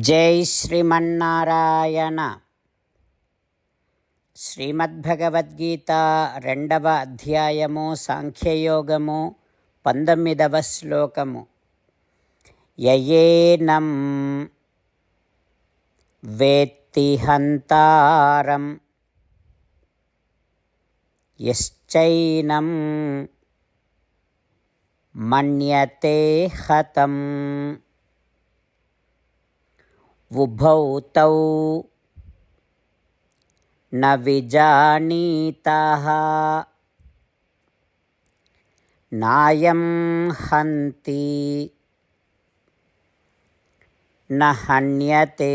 జై శ్రీమన్నారాయణ. శ్రీమద్భగవద్గీత రెండవ అధ్యాయము సాంఖ్యయోగము పంతొమ్మిదవ శ్లోకము. యయేనం వేత్తి హంతారం యశ్చైనం మన్యతే హతం. ఉభౌతౌ న విజానీతః నాయం హంతి నహన్యతే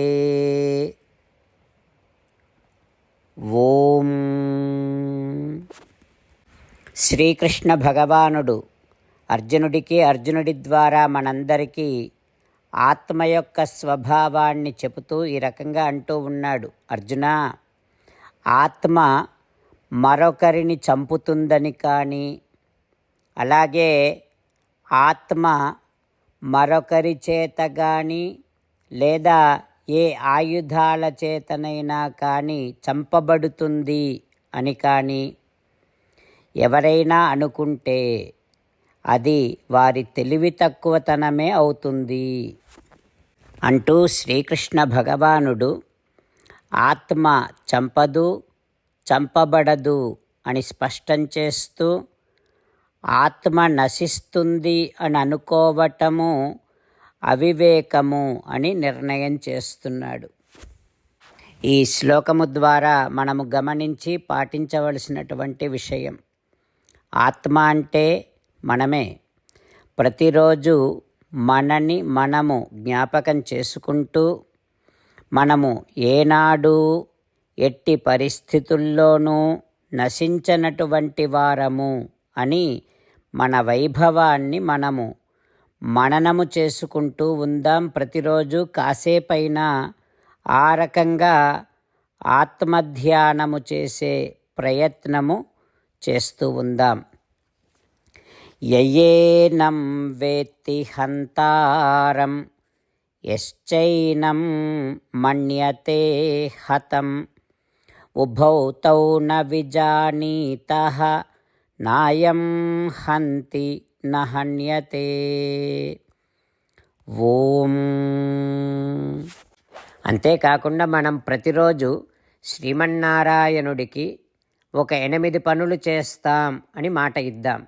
ఓం. శ్రీకృష్ణ భగవానుడు అర్జునుడికి అర్జునుడి ద్వారా మనందరికీ ఆత్మ యొక్క స్వభావాన్ని చెబుతూ ఈ రకంగా అంటూ ఉన్నాడు. అర్జున ఆత్మ మరొకరిని చంపుతుందని కానీ అలాగే ఆత్మ మరొకరి చేత కానీ లేదా ఏ ఆయుధాల చేతనైనా కానీ చంపబడుతుంది అని కానీ ఎవరైనా అనుకుంటే అది వారి తెలివి తక్కువతనమే అవుతుంది. అంటూ శ్రీకృష్ణ భగవానుడు ఆత్మ చంపదు చంపబడదు అని స్పష్టం చేస్తూ ఆత్మ నశిస్తుంది అని అనుకోవటము అవివేకము అని నిర్ణయం చేస్తున్నాడు. ఈ శ్లోకము ద్వారా మనము గమనించి పాటించవలసినటువంటి విషయం ఆత్మ అంటే మనమే ప్రతిరోజు మనని మనము జ్ఞాపకం చేసుకుంటూ మనము ఏనాడు ఎట్టి పరిస్థితుల్లోనూ నశించనటువంటి వారము అని మన వైభవాన్ని మనము మననము చేసుకుంటూ ఉందాం. ప్రతిరోజు కాసేపైనా ఆ రకంగా ఆత్మధ్యానము చేసే ప్రయత్నము చేస్తూ ఉందాం. యయేనం వేత్తి హంతారం యశ్చైనం మన్యతే హతం. ఉభౌ తౌ న విజానీత నాయం హంతి నహన్యతే ఓం. అంతేకాకుండా మనం ప్రతిరోజు శ్రీమన్నారాయణుడికి ఒక ఎనిమిది పనులు చేస్తాం అని మాట ఇద్దాం.